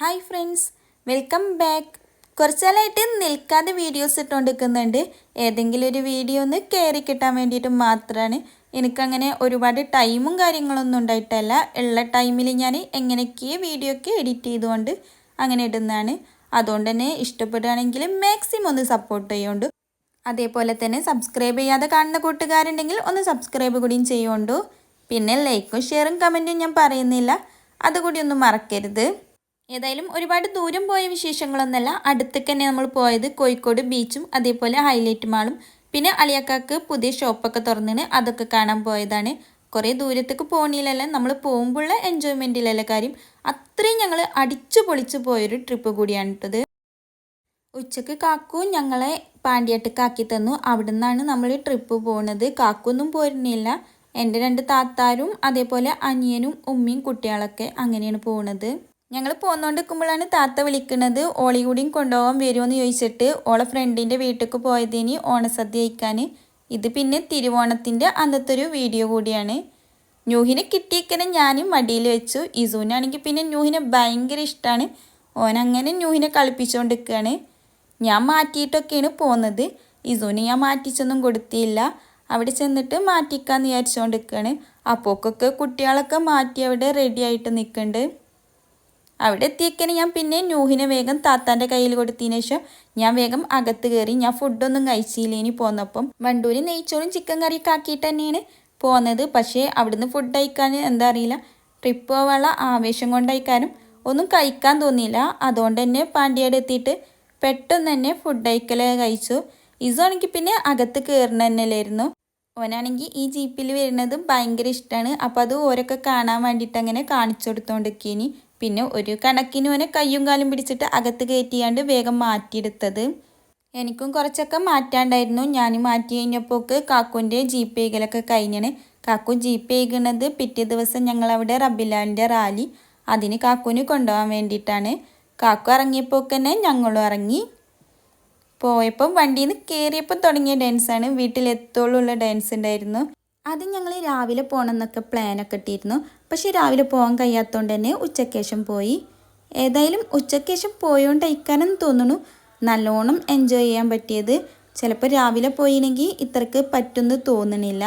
Hi friends welcome back കുറച്ചാലായിട്ട് നിൽക്കാതെ videos ഇട്ടുകൊണ്ടിരിക്കുന്നുണ്ട് ഏതെങ്കിലും ഒരു വീഡിയോ ഒന്ന് കയറി കിട്ടാൻ വേണ്ടിയിട്ട് മാത്രമാണ് എനിക്കങ്ങനെ ഒരുപാട് ടൈമും കാര്യങ്ങളൊന്നും ഉണ്ടായിട്ടല്ല. ഉള്ള ടൈമിൽ ഞാൻ എങ്ങനെയൊക്കെ വീഡിയോ ഒക്കെ എഡിറ്റ് ചെയ്തുകൊണ്ട് അങ്ങനെ ഇടുന്നതാണ്. അതുകൊണ്ട് തന്നെ ഇഷ്ടപ്പെടുകയാണെങ്കിൽ മാക്സിമം ഒന്ന് സപ്പോർട്ട് ചെയ്യുകൊണ്ട് അതേപോലെ തന്നെ സബ്സ്ക്രൈബ് ചെയ്യാതെ കാണുന്ന കൂട്ടുകാരുണ്ടെങ്കിൽ ഒന്ന് സബ്സ്ക്രൈബ് കൂടിയും ചെയ്യുകൊണ്ടു പിന്നെ ലൈക്കും ഷെയറും കമന്റും ഞാൻ പറയുന്നില്ല. അതുകൂടി ഒന്നും മറക്കരുത്. ഏതായാലും ഒരുപാട് ദൂരം പോയ വിശേഷങ്ങളൊന്നല്ല. അടുത്തേക്ക് തന്നെ നമ്മൾ പോയത് കോഴിക്കോട് ബീച്ചും അതേപോലെ ഹൈലൈറ്റ് മാളും. പിന്നെ അളിയക്കാക്ക് പുതിയ ഷോപ്പൊക്കെ തുറന്നിന് അതൊക്കെ കാണാൻ പോയതാണ്. കുറേ ദൂരത്തേക്ക് പോണില്ലല്ല. നമ്മൾ പോകുമ്പോഴുള്ള എൻജോയ്മെന്റിലല്ല കാര്യം. അത്രയും ഞങ്ങൾ അടിച്ചു പൊളിച്ചു പോയൊരു ട്രിപ്പ് കൂടിയാണ് കേട്ടത് ഉച്ചയ്ക്ക് കാക്കു ഞങ്ങളെ പാണ്ടിയട്ടക്കാക്കി തന്നു. അവിടെ നിന്നാണ് നമ്മൾ ട്രിപ്പ് പോകുന്നത് കാക്കൊന്നും പോരുന്നില്ല. എന്റെ രണ്ട് താത്താരും അതേപോലെ അനിയനും ഉമ്മയും കുട്ടികളൊക്കെ അങ്ങനെയാണ് പോകുന്നത് ഞങ്ങൾ പോന്നുകൊണ്ടിരിക്കുമ്പോഴാണ് താത്ത വിളിക്കുന്നത് ഓളി കൂടിയും കൊണ്ടുപോകാൻ വരുമെന്ന് ചോദിച്ചിട്ട് ഓളെ ഫ്രണ്ടിന്റെ വീട്ടിലേക്ക് പോയതിന് ഓണസദ്യ കഴിക്കാൻ ഇത് പിന്നെ തിരുവോണത്തിന്റെ അന്നത്തെ ഒരു വീഡിയോ കൂടിയാണ്. ന്യൂഹിനെ കിട്ടിയേക്കനെ ഞാനും മടിയിൽ വെച്ചു. ഇസൂനാണെങ്കിൽ പിന്നെ ന്യൂഹിനെ ഭയങ്കര ഇഷ്ടമാണ് ഓനങ്ങനെ ന്യൂഹിനെ കളിപ്പിച്ചുകൊണ്ടിരിക്കുകയാണ് ഞാൻ മാറ്റിയിട്ടൊക്കെയാണ് പോകുന്നത് ഇസൂന് ഞാൻ മാറ്റിച്ചൊന്നും കൊടുത്തില്ല. അവിടെ ചെന്നിട്ട് മാറ്റിക്കാന്ന് വിചാരിച്ചുകൊണ്ടിരിക്കുകയാണ് അപ്പോക്കൊക്കെ കുട്ടികളൊക്കെ മാറ്റി അവിടെ റെഡി ആയിട്ട് നിൽക്കുന്നുണ്ട് അവിടെ എത്തിയേക്കനെ ഞാൻ പിന്നെ ന്യൂഹിനെ വേഗം താത്താന്റെ കയ്യിൽ കൊടുത്തതിന് ശേഷം ഞാൻ വേഗം അകത്ത് കയറി ഞാൻ ഫുഡൊന്നും കഴിച്ചില്ല. ഇനി പോന്നപ്പം വണ്ടൂരി നെയ്ച്ചോറും ചിക്കൻ കറിയൊക്കെ ആക്കിയിട്ട് തന്നെയാണ് പോന്നത്. പക്ഷേ അവിടുന്ന് ഫുഡ് കഴിക്കാൻ എന്താ അറിയില്ല. ട്രിപ്പ് പോകാനുള്ള ആവേശം കൊണ്ടയക്കാനും ഒന്നും കഴിക്കാൻ തോന്നിയില്ല. അതുകൊണ്ട് തന്നെ പാണ്ടിയാട് എത്തിയിട്ട് പെട്ടെന്ന് തന്നെ ഫുഡ് കഴിക്കൽ കഴിച്ചു. ഇസാണെങ്കിൽ പിന്നെ അകത്ത് കയറുന്ന തന്നെയല്ലായിരുന്നു. ഓനാണെങ്കിൽ ഈ ജീപ്പിൽ വരുന്നത് ഭയങ്കര ഇഷ്ടമാണ് അപ്പോൾ അത് ഓരൊക്കെ കാണാൻ വേണ്ടിയിട്ട് അങ്ങനെ കാണിച്ചു കൊടുത്തോണ്ടിരിക്കേനി. പിന്നെ ഒരു കണക്കിന് ഓനെ കയ്യും കാലും പിടിച്ചിട്ട് അകത്ത് കയറ്റിയാണ്ട് വേഗം മാറ്റിയെടുത്തത്. എനിക്കും കുറച്ചൊക്കെ മാറ്റാണ്ടായിരുന്നു. ഞാൻ മാറ്റി കഴിഞ്ഞപ്പോൾക്ക് കാക്കുന്റെ ജീപ്പ് ചെയ്യലൊക്കെ കഴിഞ്ഞാണ്. കാക്കു ജീപ്പ് ചെയ്യണത് പിറ്റേ ദിവസം ഞങ്ങളവിടെ റബിലാലിന്റെ റാലി. അതിന് കാക്കുവിന് കൊണ്ടുപോകാൻ വേണ്ടിയിട്ടാണ്. കാക്കു ഇറങ്ങിയപ്പോൾ തന്നെ ഞങ്ങളും ഇറങ്ങി. പോയപ്പം വണ്ടിയിൽ നിന്ന് കയറിയപ്പോൾ തുടങ്ങിയ ഡാൻസാണ് വീട്ടിലെത്തോളുള്ള ഡാൻസ് ഉണ്ടായിരുന്നു. അത് ഞങ്ങൾ രാവിലെ പോകണമെന്നൊക്കെ പ്ലാനൊക്കെ ഇട്ടിരുന്നു. പക്ഷേ രാവിലെ പോകാൻ കഴിയാത്തതുകൊണ്ട് തന്നെ ഉച്ചക്കേശം പോയി. ഏതായാലും ഉച്ചക്കേശം പോയോണ്ട് അയക്കാനെന്ന് തോന്നുന്നു. നല്ലോണം എൻജോയ് ചെയ്യാൻ പറ്റിയത്. ചിലപ്പോൾ രാവിലെ പോയിനെങ്കിൽ ഇത്രക്ക് പറ്റുമെന്ന് തോന്നണില്ല.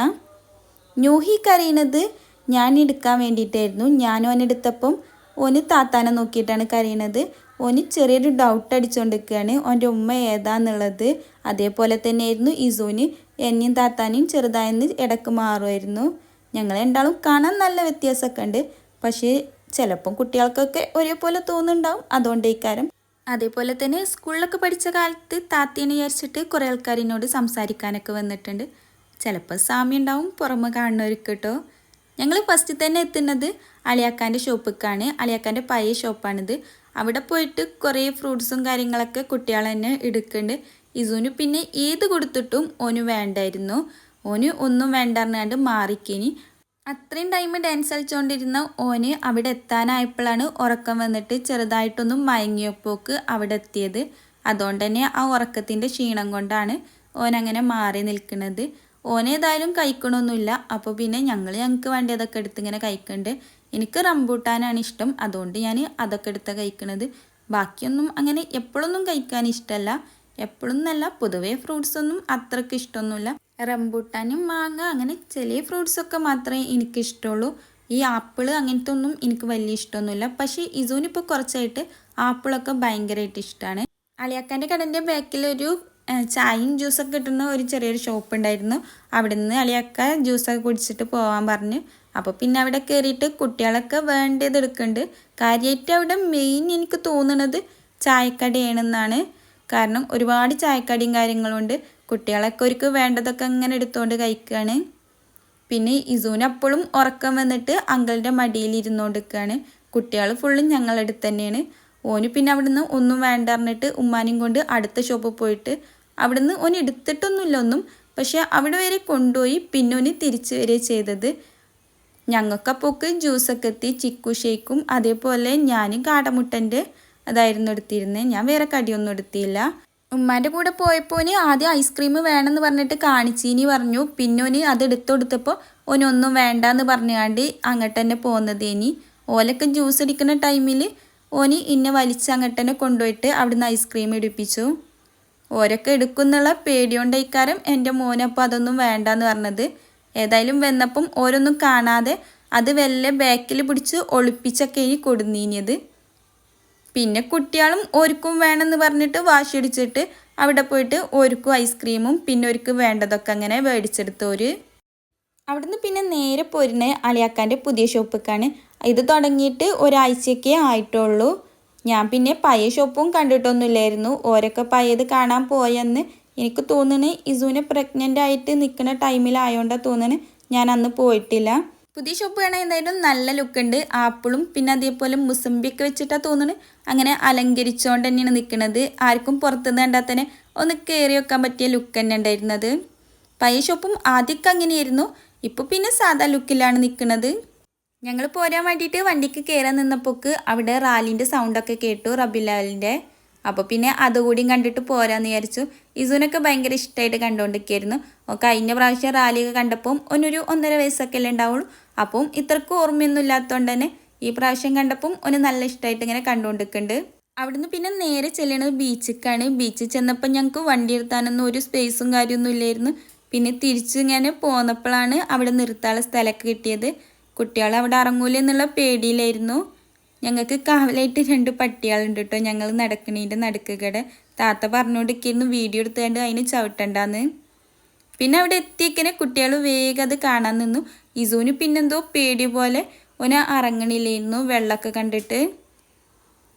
ന്യൂഹി കരയണത് ഞാൻ എടുക്കാൻ വേണ്ടിയിട്ടായിരുന്നു. ഞാൻ ഓനെടുത്തപ്പം ഓന് താത്താനെ നോക്കിയിട്ടാണ് കരയണത്. ഓന് ചെറിയൊരു ഡൗട്ട് അടിച്ചുകൊണ്ടിരിക്കുകയാണ് ഓന്റെ ഉമ്മ ഏതാന്നുള്ളത് അതേപോലെ തന്നെയായിരുന്നു ഇസൂന്. എന്നെയും താത്താനെയും ചെറുതായെന്ന് ഇടയ്ക്ക് മാറുമായിരുന്നു. ഞങ്ങൾ രണ്ടാളും കാണാൻ നല്ല വ്യത്യാസമൊക്കെ ഉണ്ട് പക്ഷേ ചിലപ്പം കുട്ടികൾക്കൊക്കെ ഒരേപോലെ തോന്നുന്നുണ്ടാവും. അതുകൊണ്ടേക്കാരം അതേപോലെ തന്നെ സ്കൂളിലൊക്കെ പഠിച്ച കാലത്ത് താത്തേനെ വിചാരിച്ചിട്ട് കുറേ ആൾക്കാരിനോട് സംസാരിക്കാനൊക്കെ വന്നിട്ടുണ്ട്. ചിലപ്പോൾ സാമ്യം ഉണ്ടാവും പുറമെ കാണുന്നവർക്ക് കേട്ടോ. ഞങ്ങൾ ഫസ്റ്റ് തന്നെ എത്തുന്നത് അളിയാക്കാന്റെ ഷോപ്പിലേക്കാണ്. അളിയാക്കാന്റെ പഴയ ഷോപ്പാണിത്. അവിടെ പോയിട്ട് കുറേ ഫ്രൂട്ട്സും കാര്യങ്ങളൊക്കെ കുട്ടികൾ തന്നെ എടുക്കുന്നുണ്ട്. ഇസുവിന് പിന്നെ ഏത് കൊടുത്തിട്ടും ഓന് വേണ്ടായിരുന്നു. ഓന് ഒന്നും വേണ്ടറിഞ്ഞാണ്ട് മാറിക്കിനി. അത്രയും ടൈം ഡാൻസ് കളിച്ചുകൊണ്ടിരുന്ന ഓന് അവിടെ എത്താനായപ്പോഴാണ് ഉറക്കം വന്നിട്ട് ചെറുതായിട്ടൊന്നും മയങ്ങിയപ്പോക്ക് അവിടെ എത്തിയത്. അതുകൊണ്ട് തന്നെ ആ ഉറക്കത്തിന്റെ ക്ഷീണം കൊണ്ടാണ് ഓൻ അങ്ങനെ മാറി നിൽക്കുന്നത്. ഓനേതായാലും കഴിക്കണമൊന്നുമില്ല അപ്പോൾ പിന്നെ ഞങ്ങൾ ഞങ്ങൾക്ക് വേണ്ടിയതൊക്കെ എടുത്ത് ഇങ്ങനെ കഴിക്കുന്നുണ്ട് എനിക്ക് റംബൂട്ടാനാണ് ഇഷ്ടം. അതുകൊണ്ട് ഞാൻ അതൊക്കെ എടുത്ത കഴിക്കണത്. ബാക്കിയൊന്നും അങ്ങനെ എപ്പോഴൊന്നും കഴിക്കാൻ ഇഷ്ടമല്ല എപ്പോഴും നല്ല പൊതുവേ ഫ്രൂട്ട്സ് ഒന്നും അത്രയ്ക്ക് ഇഷ്ടമൊന്നുമില്ല. റംബൂട്ടാനും മാങ്ങ അങ്ങനെ ചില ഫ്രൂട്ട്സൊക്കെ മാത്രമേ എനിക്ക് ഇഷ്ടമുള്ളൂ ഈ ആപ്പിൾ അങ്ങനത്തെ ഒന്നും എനിക്ക് വലിയ ഇഷ്ടമൊന്നുമില്ല. പക്ഷേ ഇസൂനിപ്പോൾ കുറച്ചായിട്ട് ആപ്പിളൊക്കെ ഭയങ്കരമായിട്ട് ഇഷ്ടമാണ് അളിയാക്കാന്റെ കടന്റെ ബാക്കിലൊരു ചായയും ജ്യൂസൊക്കെ കിട്ടുന്ന ഒരു ചെറിയൊരു ഷോപ്പ് ഉണ്ടായിരുന്നു. അവിടെ നിന്ന് അളിയാക്ക ജ്യൂസൊക്കെ കുടിച്ചിട്ട് പോകാൻ പറഞ്ഞു. അപ്പോൾ പിന്നെ അവിടെ കയറിയിട്ട് കുട്ടികളൊക്കെ വേണ്ടത് എടുക്കുന്നുണ്ട് കാര്യമായിട്ട് അവിടെ മെയിൻ എനിക്ക് തോന്നുന്നത് ചായക്കടയാണെന്നാണ്. കാരണം ഒരുപാട് ചായക്കടിയും കാര്യങ്ങളുണ്ട് കുട്ടികളൊക്കെ ഒരുക്ക് വേണ്ടതൊക്കെ അങ്ങനെ എടുത്തുകൊണ്ട് കഴിക്കുകയാണ് പിന്നെ ഇസൂന് അപ്പോഴും ഉറക്കം വന്നിട്ട് അങ്കിളുടെ മടിയിൽ ഇരുന്നുകൊണ്ടിരിക്കുകയാണ് കുട്ടികൾ ഫുള്ളും ഞങ്ങളടുത്ത് തന്നെയാണ്. ഓന് പിന്നെ അവിടുന്ന് ഒന്നും വേണ്ട പറഞ്ഞിട്ട് ഉമ്മാനും കൊണ്ട് അടുത്ത ഷോപ്പിൽ പോയിട്ട് അവിടുന്ന് ഓന് എടുത്തിട്ടൊന്നുമില്ല ഒന്നും. പക്ഷെ അവിടെ വരെ കൊണ്ടുപോയി പിന്നെ ഓന് തിരിച്ചു വരെ ചെയ്തത്. ഞങ്ങൾക്കപ്പോക്ക് ജ്യൂസൊക്കെ എത്തി ചിക്കു ഷേക്കും അതേപോലെ ഞാനും കാടമുട്ടന്റെ അതായിരുന്നു എടുത്തിരുന്നത് ഞാൻ വേറെ കടിയൊന്നും എടുത്തില്ല. ഉമ്മാന്റെ കൂടെ പോയപ്പോൾ ആദ്യം ഐസ്ക്രീം വേണമെന്ന് പറഞ്ഞിട്ട് കാണിച്ചീനി പറഞ്ഞു. പിന്നെ ഓന് അത് എടുത്തു കൊടുത്തപ്പോൾ ഓനൊന്നും വേണ്ട എന്ന് പറഞ്ഞാണ്ട് അങ്ങോട്ട് തന്നെ പോകുന്നത് ഇനി. ഓലൊക്കെ ജ്യൂസ് അടിക്കുന്ന ടൈമിൽ ഓന് ഇന്നെ വലിച്ച് അങ്ങോട്ട് തന്നെ കൊണ്ടുപോയിട്ട് അവിടുന്ന് ഐസ്ക്രീം ഇടിപ്പിച്ചു. ഓരൊക്കെ എടുക്കുന്നുള്ള പേടിയോണ്ടൈക്കാരം എന്റെ മോനപ്പോൾ അതൊന്നും വേണ്ട എന്ന് പറഞ്ഞത്. ഏതായാലും വന്നപ്പം ഓരൊന്നും കാണാതെ അത് വല്ല ബാക്കിൽ പിടിച്ച് ഒളിപ്പിച്ചൊക്കെ ഇനി കൊടുന്നീനിയത് പിന്നെ കുട്ടികളും ഒരുക്കും വേണമെന്ന് പറഞ്ഞിട്ട് വാശിയടിച്ചിട്ട് അവിടെ പോയിട്ട് ഒരുക്കും ഐസ്ക്രീമും പിന്നെ ഒരുക്ക് വേണ്ടതൊക്കെ അങ്ങനെ മേടിച്ചെടുത്തോര് അവിടുന്ന് പിന്നെ നേരെ പോരുന്ന അളിയാക്കാന്റെ പുതിയ ഷോപ്പിക്കാണ് ഇത് തുടങ്ങിയിട്ട് ഒരാഴ്ചയൊക്കെ ആയിട്ടുള്ളൂ. ഞാൻ പിന്നെ പഴയ ഷോപ്പും കണ്ടിട്ടൊന്നുമില്ലായിരുന്നു. ഓരൊക്കെ പഴയത് കാണാൻ പോയെന്ന് എനിക്ക് തോന്നുന്നു. ഇസുവിനെ പ്രഗ്നന്റ് ആയിട്ട് നിൽക്കുന്ന ടൈമിലായോണ്ടാണ് തോന്നുന്നത് ഞാൻ അന്ന് പോയിട്ടില്ല. പുതിയ ഷോപ്പ് കാണാൻ എന്തായാലും നല്ല ലുക്ക് ഉണ്ട്. ആപ്പിളും പിന്നെ അതേപോലെ മുസമ്പിയൊക്കെ വെച്ചിട്ടാണ് തോന്നുന്നത് അങ്ങനെ അലങ്കരിച്ചുകൊണ്ട് തന്നെയാണ് നിൽക്കുന്നത് ആർക്കും പുറത്തുനിന്ന് കണ്ടാൽ തന്നെ ഒന്ന് കയറി വെക്കാൻ പറ്റിയ ലുക്ക് തന്നെ ഉണ്ടായിരുന്നത്. പഴയ ഷോപ്പും ആദ്യമൊക്കെ അങ്ങനെയായിരുന്നു. ഇപ്പോൾ പിന്നെ സാധാ ലുക്കിലാണ് നിൽക്കുന്നത് ഞങ്ങൾ പോരാൻ വേണ്ടിയിട്ട് വണ്ടിക്ക് കയറാൻ നിന്നപ്പോക്ക് അവിടെ റാലിന്റെ സൗണ്ടൊക്കെ കേട്ടു റബിലാലിന്റെ അപ്പോൾ പിന്നെ അതുകൂടിയും കണ്ടിട്ട് പോരാന്ന് വിചാരിച്ചു. ഇസുനൊക്കെ ഭയങ്കര ഇഷ്ടമായിട്ട് കണ്ടുകൊണ്ടിരിക്കുകയായിരുന്നു കഴിഞ്ഞ പ്രാവശ്യം റാലിയൊക്കെ കണ്ടപ്പം ഒന്നൊരു ഒന്നര വയസ്സൊക്കെ അല്ലേ ഉണ്ടാവുള്ളൂ. അപ്പം ഇത്രക്കും ഓർമ്മയൊന്നും ഇല്ലാത്തതുകൊണ്ട് തന്നെ ഈ പ്രാവശ്യം കണ്ടപ്പം ഒന്ന് നല്ല ഇഷ്ടമായിട്ട് ഇങ്ങനെ കണ്ടുകൊണ്ടിരിക്കുന്നുണ്ട്. അവിടുന്ന് പിന്നെ നേരെ ചെല്ലണത് ബീച്ചിലേക്കാണ് ബീച്ചിൽ ചെന്നപ്പോൾ ഞങ്ങൾക്ക് വണ്ടി എടുത്താനൊന്നും ഒരു സ്പേസും കാര്യമൊന്നും ഇല്ലായിരുന്നു. പിന്നെ തിരിച്ചു ഇങ്ങനെ പോന്നപ്പോഴാണ് അവിടെ നിർത്താനുള്ള സ്ഥലമൊക്കെ കിട്ടിയത്. കുട്ടികൾ അവിടെ ഇറങ്ങൂല എന്നുള്ള പേടിയിലായിരുന്നു. ഞങ്ങൾക്ക് കാവലായിട്ട് രണ്ട് പട്ടികളുണ്ട് കേട്ടോ. ഞങ്ങൾ നടക്കണീന്റെ നടുക്കുകടെ. താത്ത പറഞ്ഞുകൊണ്ടിരിക്കുന്നു വീഡിയോ എടുത്തുകൊണ്ട് അതിന് ചവിട്ടണ്ടെന്ന്. പിന്നെ അവിടെ എത്തിയേക്കനെ കുട്ടികൾ വേഗം അത് കാണാൻ നിന്നു. ഇസൂന് പിന്നെന്തോ പേടി പോലെ ഓന ഇറങ്ങണില്ലായിരുന്നു വെള്ളമൊക്കെ കണ്ടിട്ട്.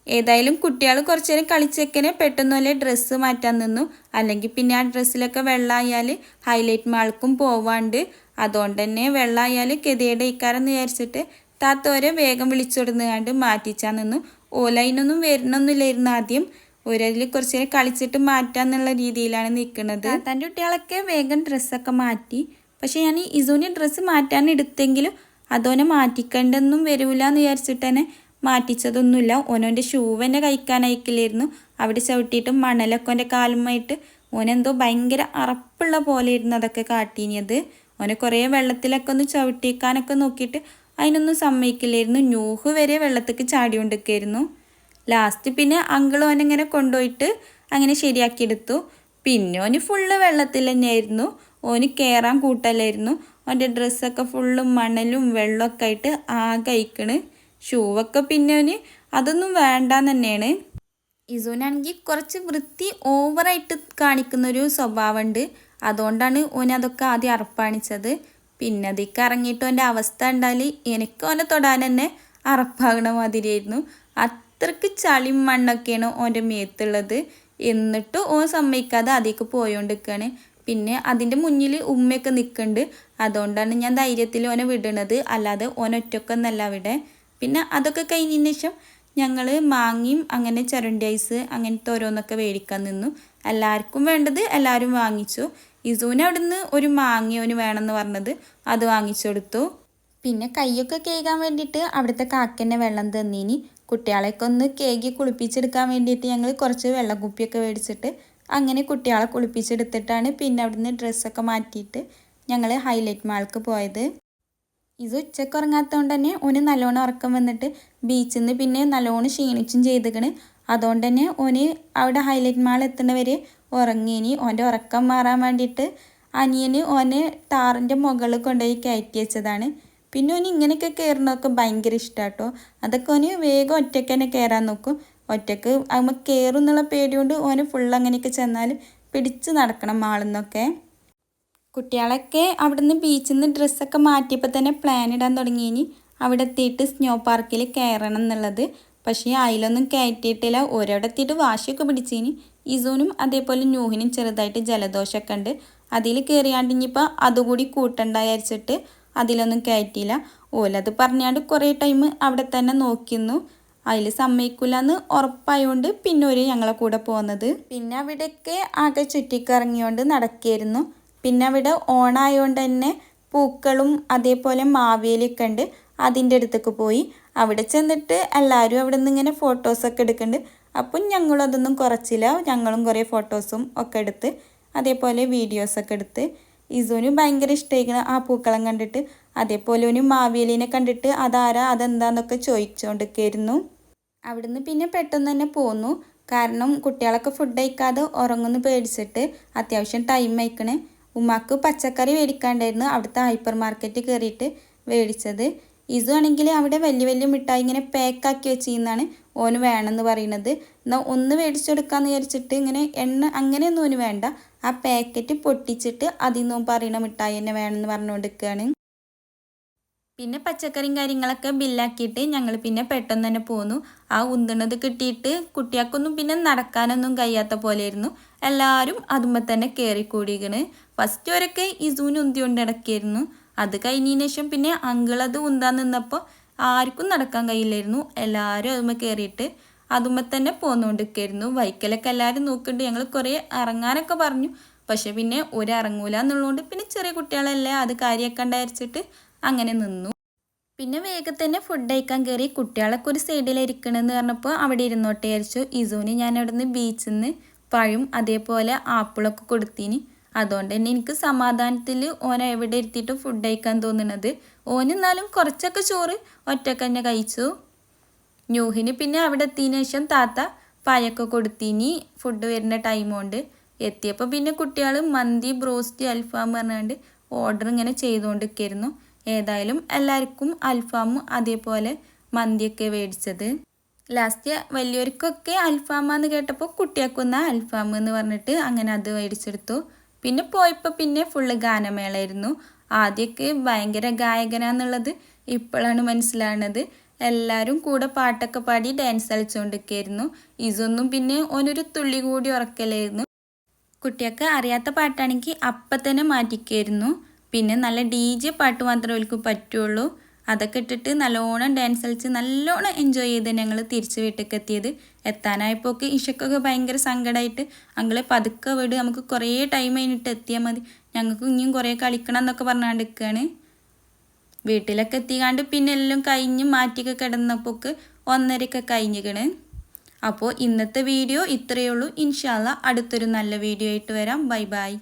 ഏതായാലും കുട്ടികൾ കുറച്ചു നേരം കളിച്ചേക്കനെ പെട്ടെന്ന് പോലെ ഡ്രസ്സ് മാറ്റാൻ നിന്നു. അല്ലെങ്കിൽ പിന്നെ ആ ഡ്രസ്സിലൊക്കെ വെള്ളമായാൽ ഹൈലൈറ്റ് മാൾക്കും പോവാണ്ട്. അതുകൊണ്ട് തന്നെ വെള്ളമായാൽ കെതിയുടെ ഇക്കാരെന്ന് വിചാരിച്ചിട്ട് താത്തോരെ വേഗം വിളിച്ചോടുന്നുകാണ്ട് മാറ്റിച്ചാൽ നിന്നു. ഓലൈനൊന്നും വരണമൊന്നുമില്ലായിരുന്നു ആദ്യം. ഒരതിൽ കുറച്ച് നേരം കളിച്ചിട്ട് മാറ്റാന്നുള്ള രീതിയിലാണ് നിൽക്കുന്നത് തന്റെ കുട്ടികളൊക്കെ വേഗം ഡ്രസ്സൊക്കെ മാറ്റി. പക്ഷേ ഞാൻ ഇസോന് ഡ്രസ്സ് മാറ്റാൻ എടുത്തെങ്കിലും അതോനെ മാറ്റിക്കണ്ടെന്നും വരൂല എന്ന് വിചാരിച്ചിട്ട് തന്നെ മാറ്റിച്ചതൊന്നുമില്ല. ഓനോന്റെ ഷൂ തന്നെ കഴിക്കാൻ അയക്കില്ലായിരുന്നു. അവിടെ ചവിട്ടിയിട്ട് മണലൊക്കെ ഓന്റെ കാലുമായിട്ട് ഓനെന്തോ ഭയങ്കര അറപ്പുള്ള പോലെ ഇരുന്നു അതൊക്കെ കാട്ടിനിയത് ഓനെ കുറേ വെള്ളത്തിലൊക്കെ ഒന്ന് ചവിട്ടിക്കാനൊക്കെ നോക്കിയിട്ട് അതിനൊന്നും സമ്മതിക്കില്ലായിരുന്നു. ന്യൂഹ് വരെ വെള്ളത്തേക്ക് ചാടിക്കൊണ്ടിരിക്കുകയായിരുന്നു. ലാസ്റ്റ് പിന്നെ അങ്കിൾ ഓനിങ്ങനെ കൊണ്ടുപോയിട്ട് അങ്ങനെ ശരിയാക്കിയെടുത്തു. പിന്നെ ഓന് ഫുള്ള് വെള്ളത്തിൽ തന്നെയായിരുന്നു. ഓന് കയറാൻ കൂട്ടലായിരുന്നു. ഓന്റെ ഡ്രസ്സൊക്കെ ഫുള്ളും മണലും വെള്ളമൊക്കെ ആയിട്ട് ആകെ അയക്കണ് ഷൂവൊക്കെ പിന്നെ ഓന് അതൊന്നും വേണ്ടാന്ന് തന്നെയാണ്. ഇസോനാണെങ്കിൽ കുറച്ച് വൃത്തി ഓവറായിട്ട് കാണിക്കുന്നൊരു സ്വഭാവമുണ്ട്. അതുകൊണ്ടാണ് ഓൻ അതൊക്കെ ആദ്യം അറപ്പാണിച്ചത്. പിന്നെ അതിക്ക് ഇറങ്ങിയിട്ട് ഓന്റെ അവസ്ഥ ഉണ്ടാൽ എനിക്ക് ഓനെ തൊടാൻ തന്നെ അറപ്പാകണ മാതിരിയായിരുന്നു. അത്രയ്ക്ക് ചളിയും മണ്ണൊക്കെയാണ് ഓന്റെ മേത്തുള്ളത്. എന്നിട്ട് ഓൻ സമ്മതിക്കാതെ അതിലേക്ക് പോയോണ്ടിരിക്കുകയാണ് പിന്നെ അതിന്റെ മുന്നിൽ ഉമ്മയൊക്കെ നിൽക്കുന്നുണ്ട്. അതുകൊണ്ടാണ് ഞാൻ ധൈര്യത്തിൽ ഓനെ വിടണത്. അല്ലാതെ ഓനൊറ്റക്കൊന്നല്ല അവിടെ പിന്നെ അതൊക്കെ കഴിഞ്ഞതിന് ശേഷം ഞങ്ങൾ മാങ്ങിയും അങ്ങനെ ചരണ്ടി ഐസ് അങ്ങനത്തെ ഓരോന്നൊക്കെ മേടിക്കാൻ നിന്നു. എല്ലാവർക്കും വേണ്ടത് എല്ലാവരും വാങ്ങിച്ചു. ഇസൂന് അവിടുന്ന് ഒരു മാങ്ങയോന് വേണമെന്ന് പറഞ്ഞത് അത് വാങ്ങിച്ചു കൊടുത്തു. പിന്നെ കൈയൊക്കെ കേൾക്കാൻ വേണ്ടിയിട്ട് അവിടുത്തെ കാക്കന്നെ വെള്ളം തന്നീനി. കുട്ടികളെയൊക്കെ ഒന്ന് കേകി കുളിപ്പിച്ചെടുക്കാൻ വേണ്ടിയിട്ട് ഞങ്ങൾ കുറച്ച് വെള്ളക്കുപ്പിയൊക്കെ മേടിച്ചിട്ട് അങ്ങനെ കുട്ടികളെ കുളിപ്പിച്ചെടുത്തിട്ടാണ് പിന്നെ അവിടുന്ന് ഡ്രസ്സൊക്കെ മാറ്റിയിട്ട് ഞങ്ങൾ ഹൈലൈറ്റ് മാൾക്ക് പോയത്. ഇത് ഉച്ചയ്ക്ക് ഉറങ്ങാത്തതുകൊണ്ട് തന്നെ ഓന് നല്ലോണം ഉറക്കം വന്നിട്ട് ബീച്ചിൽ നിന്ന് പിന്നെ നല്ലോണം ക്ഷീണിച്ചും ചെയ്തിക്കണ്. അതുകൊണ്ട് തന്നെ ഓന് അവിടെ ഹൈലൈറ്റ് മാൾ എത്തുന്നവരെ ഉറങ്ങിയിനി ഓന്റെ ഉറക്കം മാറാൻ വേണ്ടിയിട്ട് അനിയന് ഓനെ ടാറിന്റെ മുകളിൽ കൊണ്ടുപോയി കയറ്റി വെച്ചതാണ്. പിന്നെ ഓന് ഇങ്ങനെയൊക്കെ കയറുന്നതൊക്കെ ഭയങ്കര ഇഷ്ടമാട്ടോ അതൊക്കെ ഓന് വേഗം ഒറ്റയ്ക്ക് തന്നെ കയറാൻ നോക്കും. ഒറ്റയ്ക്ക് അമ്മ കയറും എന്നുള്ള പേടി കൊണ്ട് ഓന് ഫുൾ അങ്ങനെയൊക്കെ ചെന്നാൽ പിടിച്ച് നടക്കണം മാളിന്നൊക്കെ. കുട്ടികളൊക്കെ അവിടുന്ന് ബീച്ചിൽ നിന്ന് ഡ്രസ്സൊക്കെ മാറ്റിയപ്പോൾ തന്നെ പ്ലാൻ ഇടാൻ തുടങ്ങിയിനി അവിടെ എത്തിയിട്ട് സ്നോ പാർക്കിൽ കയറണം എന്നുള്ളത്. പക്ഷേ അതിലൊന്നും കയറ്റിയിട്ടില്ല ഒരവിടെ എത്തിയിട്ട് വാശിയൊക്കെ പിടിച്ചിനി. ഇസൂനും അതേപോലെ ന്യൂഹിനും ചെറുതായിട്ട് ജലദോഷമൊക്കെ ഉണ്ട്. അതിൽ കയറിയാണ്ട് ഇനിയിപ്പോൾ അതുകൂടി കൂട്ടണ്ട വിചാരിച്ചിട്ട് അതിലൊന്നും കയറ്റിയില്ല ഓലത് പറഞ്ഞാണ്ട് കുറേ ടൈം അവിടെ തന്നെ നോക്കിയിരുന്നു അതിൽ സമ്മതിക്കില്ല എന്ന് ഉറപ്പായതുകൊണ്ട് പിന്നെ ഒരു ഞങ്ങളെ കൂടെ പോകുന്നത് പിന്നെ അവിടെയൊക്കെ ആകെ ചുറ്റിക്കറങ്ങിയോണ്ട് നടക്കുകയായിരുന്നു പിന്നെ അവിടെ ഓണായതുകൊണ്ട് തന്നെ പൂക്കളും അതേപോലെ മാവേലിയൊക്കെ ഉണ്ട് അതിന്റെ അടുത്തേക്ക് പോയി. അവിടെ ചെന്നിട്ട് എല്ലാവരും അവിടെ നിന്ന് ഇങ്ങനെ ഫോട്ടോസൊക്കെ എടുക്കുന്നുണ്ട് അപ്പം ഞങ്ങളും അതൊന്നും കുറച്ചില്ല. ഞങ്ങളും കുറേ ഫോട്ടോസും ഒക്കെ എടുത്ത് അതേപോലെ വീഡിയോസൊക്കെ എടുത്ത് ഇസോനും ഭയങ്കര ഇഷ്ടമായിരിക്കണം ആ പൂക്കളം കണ്ടിട്ട്. അതേപോലെ ഒരു മാവേലിനെ കണ്ടിട്ട് അതാരാ അതെന്താന്നൊക്കെ ചോദിച്ചുകൊണ്ടിരിക്കുകയായിരുന്നു അവിടുന്ന് പിന്നെ പെട്ടെന്ന് തന്നെ പോന്നു. കാരണം കുട്ടികളൊക്കെ ഫുഡ് കഴിക്കാതെ ഉറങ്ങുന്നു പേടിച്ചിട്ട്. അത്യാവശ്യം ടൈം അയക്കണേ. ഉമ്മാക്ക് പച്ചക്കറി മേടിക്കാണ്ടായിരുന്നു അവിടുത്തെ ഹൈപ്പർ മാർക്കറ്റ് കയറിയിട്ട് മേടിച്ചത്. ഇതു ആണെങ്കിൽ അവിടെ വലിയ വലിയ മിഠായി ഇങ്ങനെ പാക്കാക്കി വെച്ചിരുന്നാണ് ഓന് വേണമെന്ന് പറയുന്നത് എന്നാൽ ഒന്ന് മേടിച്ചെടുക്കാമെന്ന് വിചാരിച്ചിട്ട് ഇങ്ങനെ എണ്ണ അങ്ങനെയൊന്നും ഓന് വേണ്ട. ആ പാക്കറ്റ് പൊട്ടിച്ചിട്ട് അതിൽ നിന്നും പറയുന്ന മിഠായി തന്നെ വേണമെന്ന് പറഞ്ഞുകൊണ്ടിരിക്കുകയാണ് പിന്നെ പച്ചക്കറിയും കാര്യങ്ങളൊക്കെ ബില്ലാക്കിയിട്ട് ഞങ്ങൾ പിന്നെ പെട്ടെന്ന് തന്നെ പോന്നു. ആ ഉന്തണത് കിട്ടിയിട്ട് കുട്ടികൾക്കൊന്നും പിന്നെ നടക്കാനൊന്നും കഴിയാത്ത പോലെയായിരുന്നു. എല്ലാവരും അതുമ്പോൾ തന്നെ കയറിക്കൂടിയിരിക്കണ് ഫസ്റ്റ് വരൊക്കെ ഇസൂന് ഉന്തി കൊണ്ട് നടക്കിയിരുന്നു. അത് കഴിഞ്ഞതിന് ശേഷം പിന്നെ അങ്കിളത് ഉന്താൻ നിന്നപ്പോൾ ആർക്കും നടക്കാൻ കഴിയില്ലായിരുന്നു. എല്ലാവരും അതുമ്പോൾ കയറിയിട്ട് അതുമ്പോൾ തന്നെ പോന്നുകൊണ്ടിരിക്കായിരുന്നു വൈക്കലൊക്കെ എല്ലാവരും നോക്കുന്നുണ്ട്. ഞങ്ങൾ കുറേ ഇറങ്ങാനൊക്കെ പറഞ്ഞു. പക്ഷെ പിന്നെ ഒരു എന്നുള്ളതുകൊണ്ട് പിന്നെ ചെറിയ കുട്ടികളല്ലേ അത് കാര്യമൊക്കെ ഉണ്ടായിരിച്ചിട്ട് അങ്ങനെ നിന്നു. പിന്നെ വേഗം തന്നെ ഫുഡ് കഴിക്കാൻ കയറി കുട്ടികളൊക്കെ ഒരു സൈഡിൽ ഇരിക്കണമെന്ന് പറഞ്ഞപ്പോൾ അവിടെ ഇരുന്നോട്ടെ വിചാരിച്ചു. ഇസൂന് ഞാൻ അവിടെ നിന്ന് ബീച്ചിൽ നിന്ന് പഴം അതേപോലെ ആപ്പിളൊക്കെ കൊടുത്തിന്. അതുകൊണ്ട് തന്നെ എനിക്ക് സമാധാനത്തിൽ ഓന എവിടെ ഇരുത്തിയിട്ട് ഫുഡ് കഴിക്കാൻ തോന്നുന്നത് ഓൻ എന്നാലും കുറച്ചൊക്കെ ചോറ് ഒറ്റയ്ക്ക് തന്നെ കഴിച്ചു. ന്യൂഹിന് പിന്നെ അവിടെ എത്തിയതിന് ശേഷം താത്ത പായൊക്കെ കൊടുത്തിനി ഫുഡ് വരുന്ന ടൈം കൊണ്ട്. എത്തിയപ്പോൾ പിന്നെ കുട്ടികൾ മന്തി ബ്രോസ്റ്റ് അൽഫാം പറഞ്ഞുകൊണ്ട് ഓർഡർ ഇങ്ങനെ ചെയ്തുകൊണ്ടിരിക്കുന്നു ഏതായാലും എല്ലാവർക്കും അൽഫാമും അതേപോലെ മന്തിയൊക്കെ മേടിച്ചത്. ലാസ്റ്റ് വലിയവർക്കൊക്കെ അൽഫാമെന്ന് കേട്ടപ്പോൾ കുട്ടിയാക്കുന്ന അൽഫാം എന്ന് പറഞ്ഞിട്ട് അങ്ങനെ അത് മേടിച്ചെടുത്തു. പിന്നെ പോയപ്പോൾ പിന്നെ ഫുള്ള് ഗാനമേളയായിരുന്നു. ആദ്യമൊക്കെ ഭയങ്കര ഗായകനാന്നുള്ളത് ഇപ്പോഴാണ് മനസ്സിലാവുന്നത്. എല്ലാവരും കൂടെ പാട്ടൊക്കെ പാടി ഡാൻസ് കളിച്ചുകൊണ്ടിരിക്കുകയായിരുന്നു. ഇതൊന്നും പിന്നെ ഓനൊരു തുള്ളി കൂടി ഉറക്കലായിരുന്നു. കുട്ടിയൊക്കെ അറിയാത്ത പാട്ടാണെങ്കിൽ അപ്പം തന്നെ മാറ്റിക്കായിരുന്നു പിന്നെ നല്ല ഡി ജെ പാട്ട് മാത്രമേ അവർക്ക് പറ്റുള്ളൂ. അതൊക്കെ ഇട്ടിട്ട് നല്ലോണം ഡാൻസ് കളിച്ച് നല്ലോണം എൻജോയ് ചെയ്ത് ഞങ്ങൾ തിരിച്ച് വീട്ടിലേക്ക് എത്തിയത്. എത്താനായപ്പോക്ക് ഇഷക്കൊക്കെ ഭയങ്കര സങ്കടമായിട്ട് അങ്ങളെ പതുക്കെ വിട് നമുക്ക് കുറേ ടൈം കഴിഞ്ഞിട്ട് എത്തിയാൽ മതി. ഞങ്ങൾക്ക് ഇനിയും കുറേ കളിക്കണം എന്നൊക്കെ പറഞ്ഞാണ്ട് വീട്ടിലൊക്കെ എത്തിക്കാണ്ട് പിന്നെ എല്ലാം കഴിഞ്ഞ് മാറ്റിയൊക്കെ കിടന്നപ്പോക്ക് ഒന്നരയൊക്കെ കഴിഞ്ഞിക്കണ്. അപ്പോൾ ഇന്നത്തെ വീഡിയോ ഇത്രയേ ഉള്ളൂ. ഇൻഷാല്ല അടുത്തൊരു നല്ല വീഡിയോ ആയിട്ട് വരാം. Bye bye.